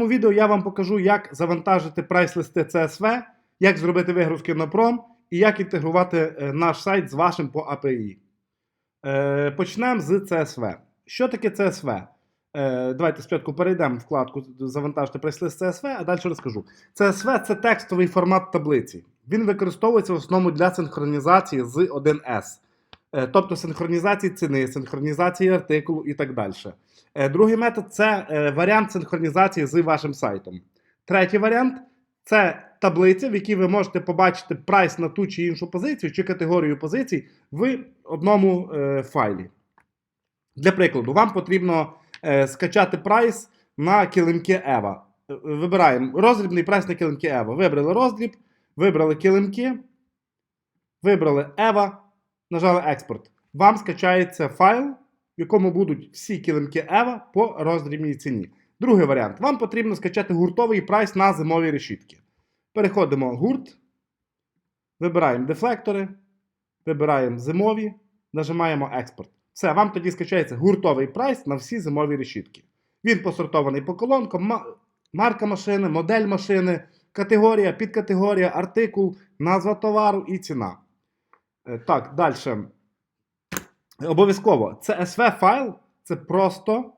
цьому відео я вам покажу, як завантажити прайс-листи CSV, як зробити вигрузки на пром і як інтегрувати е, наш сайт з вашим по API. Е, Почнемо з CSV. Що таке CSV? Е, Давайте спочатку перейдемо в вкладку Завантажити прайс-лист CSV, а далі розкажу. CSV це текстовий формат таблиці. Він використовується в основному для синхронізації з 1С. Е, Тобто синхронізації ціни, синхронізації артикулу і так далі. Е, Другий метод це е, варіант синхронізації з вашим сайтом. Третій варіант це таблиця, в якій ви можете побачити прайс на ту чи іншу позицію чи категорію позицій в одному файлі. Для прикладу, вам потрібно скачати прайс на килимки EVA. Е, Вибираємо роздрібний прайс на килимки EVA. Вибрали роздріб, вибрали килимки, вибрали EVA, нажали експорт. Вам скачається файл, в якому будуть всі килимки EVA по роздрібній ціні. Другий варіант. Вам потрібно скачати гуртовий прайс на зимові решітки. Переходимо в гурт, вибираємо дефлектори, вибираємо зимові, нажимаємо експорт. Все, вам тоді скачається гуртовий прайс на всі зимові решітки. Він посортований по колонкам, марка машини, модель машини, категорія, підкатегорія, артикул, назва товару і ціна. Е, Так, далі. Обов'язково. Це SV файл, це просто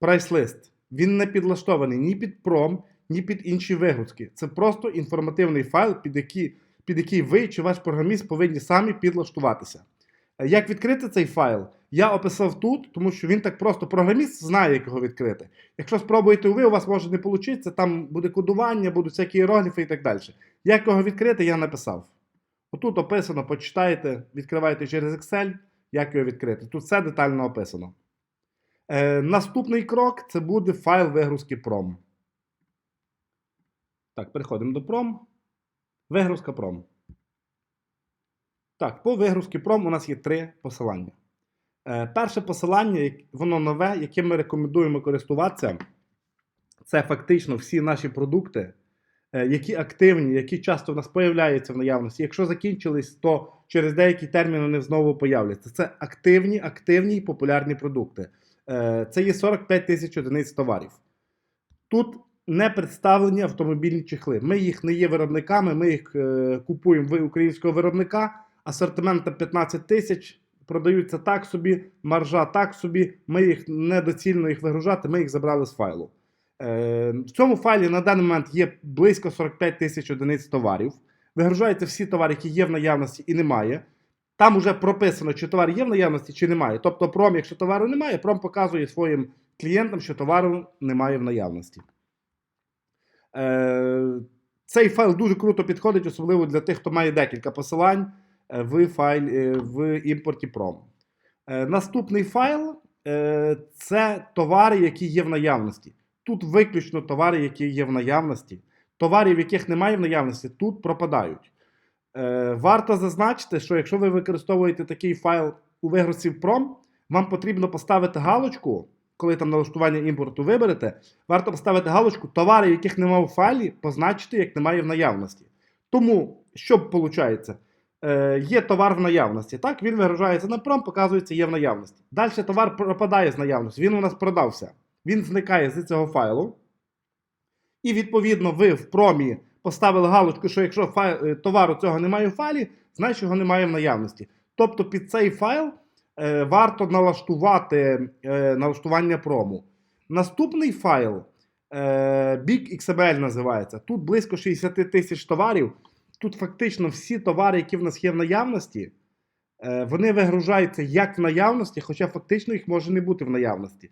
прайс-лист. Він не підлаштований ні під пром, ні під інші вигрузки. Це просто інформативний файл, під який, під який ви чи ваш програміст повинні самі підлаштуватися. Е, Як відкрити цей файл? Я описав тут, тому що він так просто програміст знає, як його відкрити. Якщо спробуєте ви, у вас може не вийти, там буде кодування, будуть всякі іерогліфи і так далі. Як його відкрити, я написав. Отут описано, почитайте, відкривайте через Excel, як його відкрити. Тут все детально описано. Е, наступний крок це буде файл вигрузки PROM. Так, переходимо до PROM. Вигрузка PROM. Так, по вигрузці PROM у нас є три посилання. Е, перше посилання, воно нове, яким ми рекомендуємо користуватися. Це фактично всі наші продукти, які активні, які часто в нас появляються в наявності. Якщо закінчились, то через деякий термін вони знову появляться. Це активні, активні і популярні продукти. Е, Це є 45 тисяч одиниць товарів. Тут не представлені автомобільні чехли. Ми їх не є виробниками, ми їх е, купуємо в українського виробника. Асортимент там 15 тисяч, продаються так собі, маржа так собі. Ми їх недоцільно їх вигружати, ми їх забрали з файлу. Е, в цьому файлі на даний момент є близько 45 тисяч одиниць товарів. Вигружаються всі товари, які є в наявності і немає. Там вже прописано, чи товар є в наявності, чи немає. Тобто, пром, якщо товару немає, пром показує своїм клієнтам, що товару немає в наявності. Е, цей файл дуже круто підходить, особливо для тих, хто має декілька посилань е, в, файл, в імпорті. Е, наступний файл це товари, які є в наявності. Тут виключно товари, які є в наявності. Товарів, яких немає в наявності, тут пропадають. Е, варто зазначити, що якщо ви використовуєте такий файл у вигрузці в Prom, вам потрібно поставити галочку, коли там налаштування імпорту виберете, варто поставити галочку товари, яких немає в файлі, позначити, як немає в наявності. Тому, що виходить? Е, є товар в наявності. Так, він вигружається на пром, показується, є в наявності. Далі товар пропадає з наявності. Він у нас продався. Він зникає з цього файлу. І відповідно, ви в промі поставили галочку, що якщо файл, е, товару цього немає в файлі, значить його немає в наявності. Тобто під цей файл е, варто налаштувати е, налаштування прому. Наступний файл е, Big XML називається. Тут близько 60 тисяч товарів. Тут фактично всі товари, які в нас є в наявності, е, вони вигружаються як в наявності, хоча фактично їх може не бути в наявності.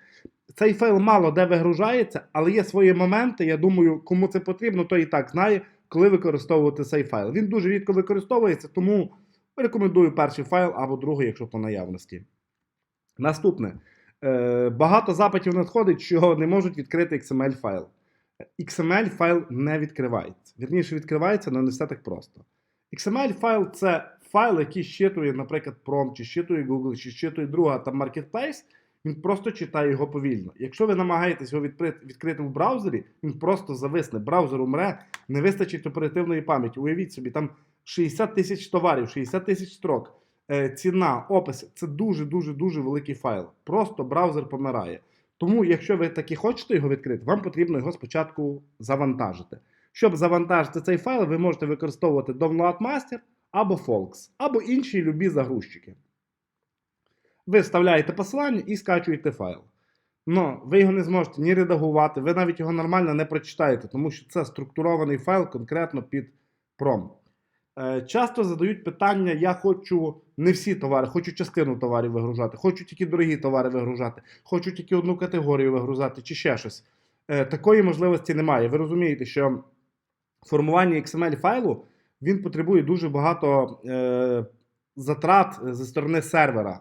Цей файл мало де вигружається, але є свої моменти. Я думаю, кому це потрібно, той і так знає, коли використовувати цей файл. Він дуже рідко використовується, тому рекомендую перший файл або другий, якщо по наявності. Наступне. Е, багато запитів надходить, що не можуть відкрити XML файл. XML файл не відкривається. Вірніше, відкривається, але не все так просто. XML файл це файл, який щитує, наприклад, Prom, чи щитує Google, чи щитує друга там Marketplace. Він просто читає його повільно. Якщо ви намагаєтесь його відкрити, в браузері, він просто зависне. Браузер умре, не вистачить оперативної пам'яті. Уявіть собі, там 60 тисяч товарів, 60 тисяч строк, е, ціна, опис це дуже-дуже дуже великий файл. Просто браузер помирає. Тому, якщо ви таки хочете його відкрити, вам потрібно його спочатку завантажити. Щоб завантажити цей файл, ви можете використовувати Download Master або Folks, або інші любі загрузчики. Ви вставляєте посилання і скачуєте файл. Но ви його не зможете ні редагувати, ви навіть його нормально не прочитаєте, тому що це структурований файл конкретно під пром. Е, Часто задають питання: я хочу не всі товари, хочу частину товарів вигружати, хочу тільки дорогі товари вигружати, хочу тільки одну категорію вигружати чи ще щось. Е, Такої можливості немає. Ви розумієте, що формування XML файлу він потребує дуже багато е, затрат зі сторони сервера.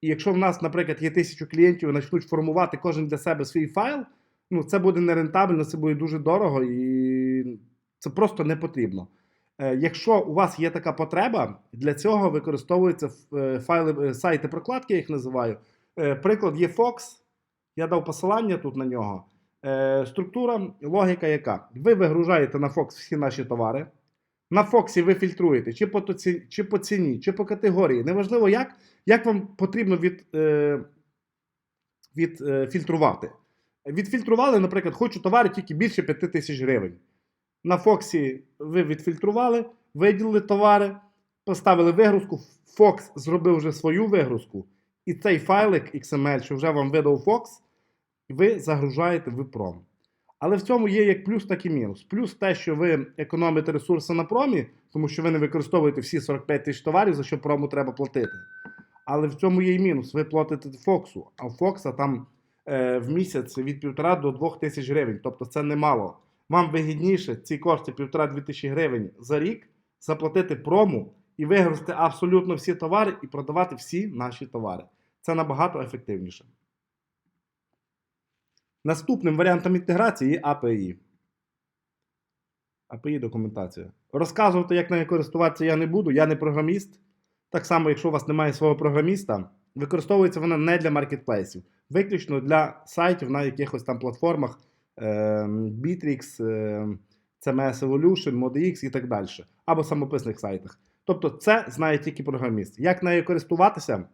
І якщо в нас, наприклад, є тисячу клієнтів і почнуть формувати кожен для себе свій файл, ну це буде нерентабельно, це буде дуже дорого і це просто не потрібно. Е, Якщо у вас є така потреба, для цього використовуються е, файли, е, сайти прокладки, я їх називаю. Приклад є Fox. Я дав посилання тут на нього. Структура, логіка яка? Ви вигружаєте на Fox всі наші товари. На Фоксі ви фільтруєте чи по, тоці- чи по ціні, чи по категорії. Неважливо, як, як вам потрібно від, е, від, е, фільтрувати. Відфільтрували, наприклад, хочу товари тільки більше 5 тисяч гривень. На Фоксі ви відфільтрували, виділили товари, поставили вигрузку. Fox зробив вже свою вигрузку. І цей файлик XML, що вже вам видав Fox, ви загружаєте в пром. Але в цьому є як плюс, так і мінус. Плюс те, що ви економите ресурси на промі, тому що ви не використовуєте всі 45 тисяч товарів, за що прому треба платити. Але в цьому є і мінус. Ви платите Фоксу, а у Фокса там е, в місяць від 1,5 до 2 тисяч гривень. Тобто це немало. Вам вигідніше ці кошти 1,5-2 тисячі гривень за рік заплатити прому і вигрузити абсолютно всі товари і продавати всі наші товари. Це набагато ефективніше. Наступним варіантом інтеграції є API. API документація. Розказувати, як нею користуватися, я не буду. Я не програміст. Так само, якщо у вас немає свого програміста, використовується вона не для маркетплейсів, виключно для сайтів на якихось там платформах е, Bittrex, CMS Evolution, ModeX і так далі. Або самописних сайтах. Тобто, це знає тільки програміст. Як нею користуватися,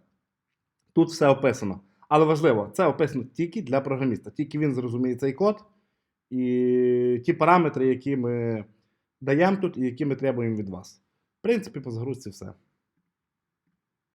тут все описано. Але важливо, це описано тільки для програміста. Тільки він зрозуміє цей код і ті параметри, які ми даємо тут, і які ми требуємо від вас. В принципі, по загрузці все.